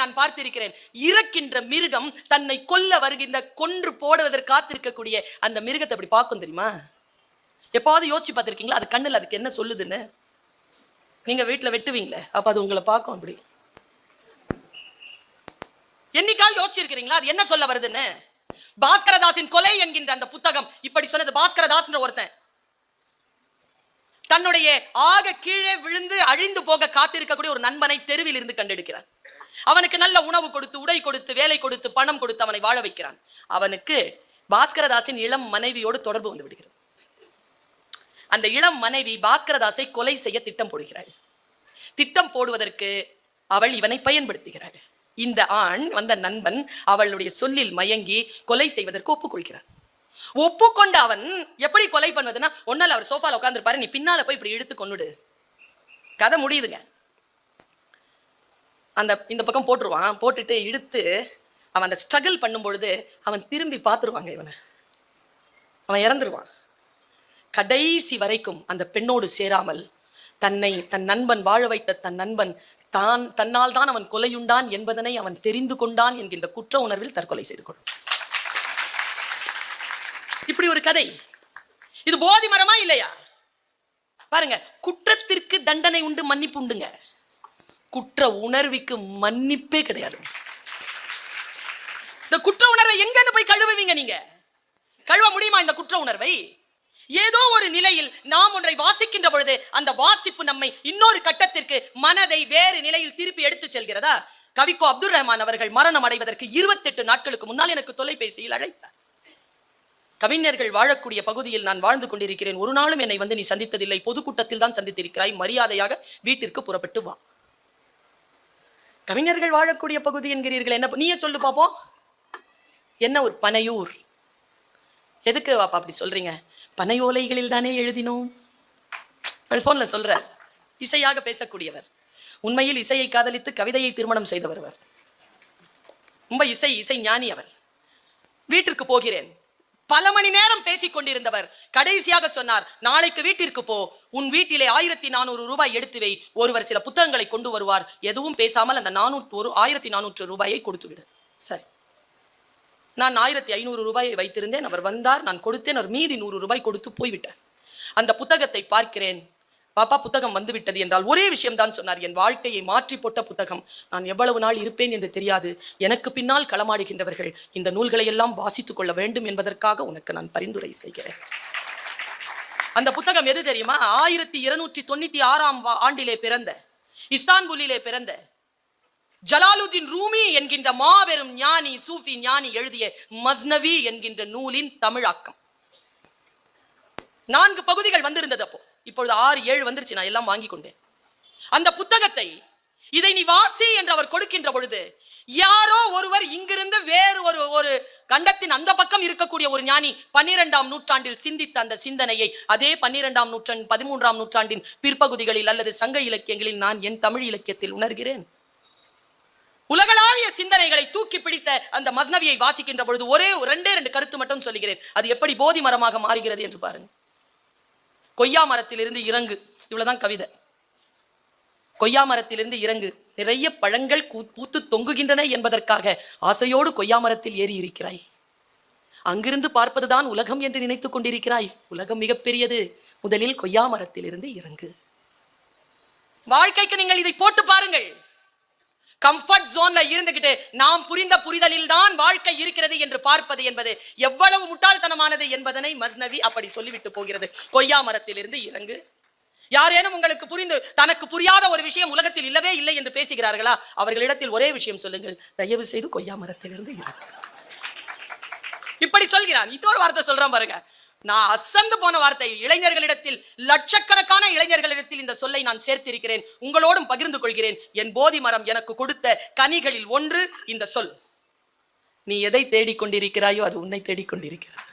நான் பார்த்திருக்கிறேன். இறக்கின்ற மிருகம் தன்னை கொல்ல வருகின்ற கொன்று போடுவதற்கு காத்திருக்கக்கூடிய அந்த மிருகத்தை அப்படி பார்க்கும் தெரியுமா? எப்பாவது யோசிச்சு பார்த்துருக்கீங்களா? அது கண்ணில் அதுக்கு என்ன சொல்லுதுன்னு? நீங்க வீட்டில் வெட்டுவீங்களே அப்போ அது உங்களை பார்க்கும் அப்படி. என்னைக்கால் யோசிச்சிருக்கிறீங்களா? அது என்ன சொல்ல வருதுன்னு? பாஸ்கரதாசின் கொலை என்கின்ற அந்த புத்தகம் இப்படி சொன்னது பாஸ்கரதாஸ்ன்ற ஒருத்தன். தன்னுடைய ஆக கீழே விழுந்து அழிந்து போக காத்திருக்கக்கூடிய ஒரு நண்பனை தெருவில் இருந்து கண்டெடுக்கிறான். அவனுக்கு நல்ல உணவு கொடுத்து உடை கொடுத்து வேலை கொடுத்து பணம் கொடுத்து அவனை வாழ வைக்கிறான். அவனுக்கு பாஸ்கரதாசின் இளம் மனைவியோடு தொடர்பு வந்து விடுகிறது. அந்த இளம் மனைவி பாஸ்கரதாசை கொலை செய்ய திட்டம் போடுகிறாள். திட்டம் போடுவதற்கு அவள் இவனை பயன்படுத்துகிறாள். இந்த ஆண் வந்த நண்பன் அவளுடைய சொல்லில் மயங்கி கொலை செய்வதற்கு ஒப்புக்கொள்கிறான். ஒப்புக்கொண்ட அவன் எப்படி கொலை பண்ணுவதுன்னா ஒன்னால அவர் சோஃபால உட்காந்துருப்பாரு நீ பின்னால போய் இப்படி இழுத்து கொண்டுடு கதை முடியுதுங்க. அந்த இந்த பக்கம் போட்டுருவான். போட்டுட்டு இழுத்து அவன் அந்த ஸ்ட்ரகிள் பண்ணும் பொழுது அவன் திரும்பி பார்த்துருவாங்க இவனை. அவன் இறந்துருவான். கடைசி வரைக்கும் அந்த பெண்ணோடு சேராமல் தன்னை தன் நண்பன் வாழ வைத்த தன் நண்பன் தான் தன்னால் தான் அவன் கொலையுண்டான் என்பதனை அவன் தெரிந்து கொண்டான் என்கின்ற குற்ற உணர்வில் தற்கொலை செய்து கொள். இப்படி ஒரு கதை. இது போதி மரமா இல்லையா? பாருங்க குற்றத்திற்கு தண்டனை உண்டு மன்னிப்பு உண்டுங்க. குற்ற உணர்விக்கு மன்னிப்பே கிடையாது. இந்த குற்ற உணர்வை எங்கன்னு போய் கழுவுவீங்க நீங்க? கழுவ முடியுமா இந்த குற்ற உணர்வை? ஏதோ ஒரு நிலையில் நாம் ஒன்றை வாசிக்கின்ற பொழுது அந்த வாசிப்பு நம்மை இன்னொரு கட்டத்திற்கு மனதை வேறு நிலையில் திருப்பி எடுத்து செல்கிறதா? கவிக்கோ அப்துல் ரஹ்மான் அவர்கள் மரணம் அடைவதற்கு இருபத்தெட்டு நாட்களுக்கு முன்னால் எனக்கு தொலைபேசியில் அழைத்தார். கவிஞர்கள் வாழக்கூடிய பகுதியில் நான் வாழ்ந்து கொண்டிருக்கிறேன். ஒரு நாளும் என்னை வந்து நீ சந்தித்ததில்லை. பொதுக்கூட்டத்தில் தான் சந்தித்திருக்கிறாய். மரியாதையாக வீட்டிற்கு புறப்பட்டு வா. கவிஞர்கள் வாழக்கூடிய பகுதி என்கிறீர்கள். என்ன நீயே சொல்லு பாப்போம். என்ன ஒரு பனையூர்? எதுக்கு வாப்பா அப்படி சொல்றீங்க? பனையோலைகளில் தானே எழுதினோம். போன்ல சொல்றார். இசையாக பேசக்கூடியவர். உண்மையில் இசையை காதலித்து கவிதையை திருமணம் செய்தவர் ரொம்ப இசை இசை ஞானி அவர். வீட்டிற்கு போகிறேன். பல மணி நேரம் பேசிக் கொண்டிருந்தவர். கடைசியாக சொன்னார் நாளைக்கு வீட்டிற்கு போ. உன் வீட்டிலே ஆயிரத்தி நானூறு ரூபாய் எடுத்து வை. ஒருவர் சில புத்தகங்களை கொண்டு வருவார். எதுவும் பேசாமல் அந்த நானூற்று ஒரு ஆயிரத்தி நானூற்று ரூபாயை கொடுத்து விடு. சரி. நான் ஆயிரத்தி ஐநூறு ரூபாயை வைத்திருந்தேன். அவர் வந்தார். நான் கொடுத்தேன். அவர் மீதி நூறு ரூபாய் கொடுத்து போய்விட்டார். அந்த புத்தகத்தை பார்க்கிறேன். பாப்பா புத்தகம் வந்துவிட்டது என்றால் ஒரே விஷயம் தான் சொன்னார். என் வாழ்க்கையை மாற்றி போட்ட புத்தகம். நான் எவ்வளவு நாள் இருப்பேன் என்று தெரியாது. எனக்கு பின்னால் களமாடுகின்றவர்கள் இந்த நூல்களை எல்லாம் வாசித்துக் கொள்ள வேண்டும் என்பதற்காக உனக்கு நான் பரிந்துரை செய்கிறேன். அந்த புத்தகம் எது தெரியுமா? ஆயிரத்தி இருநூற்றி தொண்ணூத்தி ஆறாம் வா- ஆண்டிலே பிறந்த இஸ்தான்புல்லிலே பிறந்த ஜலாலுதீன் ரூமி என்கின்ற மாபெரும் ஞானி சூஃபி ஞானி எழுதிய மஸ்னவி என்கின்ற நூலின் தமிழாக்கம். நான்கு பகுதிகள் வந்திருந்தது அப்போ. இப்பொழுது ஆறு ஏழு வந்துருச்சு நான் எல்லாம் வாங்கி கொண்டேன். அந்த புத்தகத்தை இதை நீ வாசி என்று அவர் கொடுக்கின்ற பொழுது யாரோ ஒருவர் இங்கிருந்து வேறு ஒரு ஒரு கண்டத்தின் அந்த பக்கம் இருக்கக்கூடிய ஒரு ஞானி பன்னிரெண்டாம் நூற்றாண்டில் சிந்தித்த அந்த சிந்தனையை அதே பன்னிரெண்டாம் நூற்றாண்டு பதிமூன்றாம் நூற்றாண்டின் பிற்பகுதிகளில் அல்லது சங்க இலக்கியங்களில் நான் என் தமிழ் இலக்கியத்தில் உணர்கிறேன். உலகளாவிய சிந்தனைகளை தூக்கி பிடித்த அந்த மஸ்னவியை வாசிக்கின்ற பொழுது ஒரே ஒரு ரெண்டே ரெண்டு கருத்து மட்டும் சொல்லுகிறேன். அது எப்படி போதி மரமாக மாறுகிறது என்று பாருங்கள் கொய்யா மரத்திலிருந்து இறங்கு. இவ்வளவுதான் கவிதை. கொய்யா மரத்திலிருந்து இறங்கு. நிறைய பழங்கள் கூ- பூத்து தொங்குகின்றன என்பதற்காக ஆசையோடு கொய்யா மரத்தில் ஏறி இருக்கிறாய். அங்கிருந்து பார்ப்பதுதான் உலகம் என்று நினைத்துக் கொண்டிருக்கிறாய். உலகம் மிகப்பெரியது முதலில் கொய்யா மரத்திலிருந்து இறங்கு. வாழ்க்கைக்கு நீங்கள் இதை போட்டு பாருங்கள். கம்ஃபர்ட் ஜோன்ல இருந்துகிட்டு நாம் புரிந்த புரிதலில் தான் வாழ்க்கை இருக்கிறது என்று பார்ப்பது என்பது எவ்வளவு முட்டாள்தனமானது என்பதனை மஸ்னவி அப்படி சொல்லிவிட்டு போகிறது. கொய்யா மரத்திலிருந்து இறங்கு. யாரேனும் உங்களுக்கு புரிந்து தனக்கு புரியாத ஒரு விஷயம் உலகத்தில் இல்லவே இல்லை என்று பேசுகிறார்களா? அவர்களிடத்தில் ஒரே விஷயம் சொல்லுங்கள். தயவு செய்து கொய்யா மரத்திலிருந்து இறங்கு. இப்படி சொல்கிறான். இன்னொரு வார்த்தை சொல்றான் பாருங்க. நான் அசந்து போன வார்த்தை இளைஞர்களிடத்தில் லட்சக்கணக்கான இளைஞர்களிடத்தில் இந்த சொல்லை நான் சேர்த்திருக்கிறேன். உங்களோடும் பகிர்ந்து கொள்கிறேன். என் போதி மரம் எனக்கு கொடுத்த கனிகளில் ஒன்று இந்த சொல். நீ எதை தேடிக்கொண்டிருக்கிறாயோ அது உன்னை தேடிக்கொண்டிருக்கிறது.